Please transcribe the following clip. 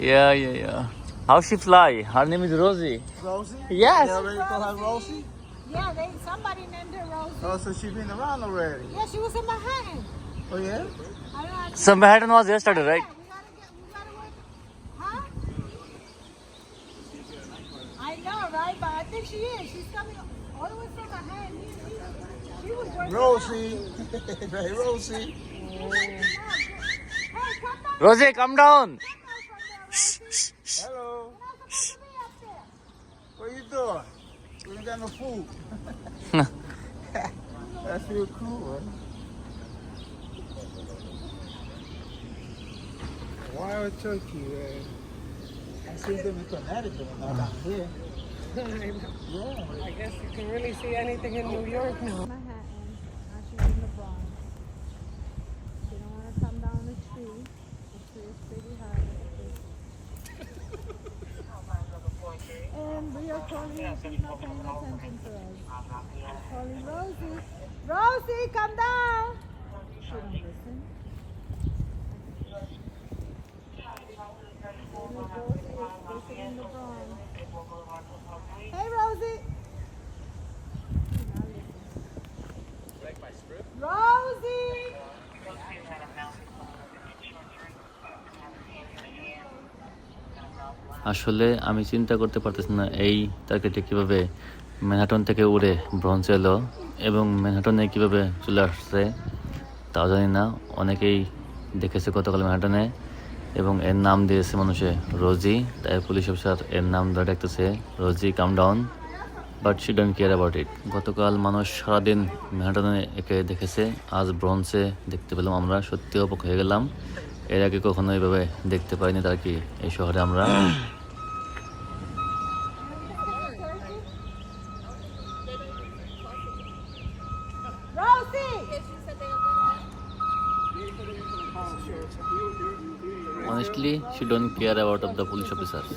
Yeah, yeah, yeah. How she fly? Her name is Rosie. Rosie? Yes. You already call her Rosie? Yeah, they somebody named her Rosie. Oh, so she been around already. Yeah, she was in Manhattan. Oh, yeah? I don't know. So Manhattan was yesterday, right? Yeah, we gotta get, we gotta work. Huh? I know, right? But I think she is. She's coming all the way from Manhattan. She was working. Rosie. hey, Rosie. Hey, come down. Rosie, come down. Come down from there, Rosie. Hello. You're not supposed to be up there. What you doing? We ain't got no food. That's real cool, man. Wild turkey, man. I see them in Connecticut, not down here. Yeah. I guess you can really see anything in New York Now she's in the Bronx. She don't want to come down the tree. The tree is pretty high. And we are calling not paying attention to us. Calling Rosie. Rosie, come down. She don't listen. Rosie is visiting the. আসলে আমি চিন্তা করতে পারতেছি না এই টার্গেটে কীভাবে Manhattan থেকে উড়ে ব্রঞ্জ এলো এবং ম্যানহাটনে কীভাবে চলে আসছে তাও জানি না। অনেকেই দেখেছে গতকাল ম্যানহাটনে এবং এর নাম দিয়েছে মানুষে রোজি, তাই পুলিশ অফিসার এর নাম ধরে ডাকতেছে Rosie come down but she don't care about it গতকাল মানুষ সারাদিন ম্যানহাটনে একে দেখেছে, আজ ব্রঞ্জে দেখতে পেলাম আমরা সত্যি অবাক হয়ে গেলাম। এর আগে কখনো এইভাবে দেখতে পাইনি তার কি এই শহরে আমরা honestly she don't care about of the police officers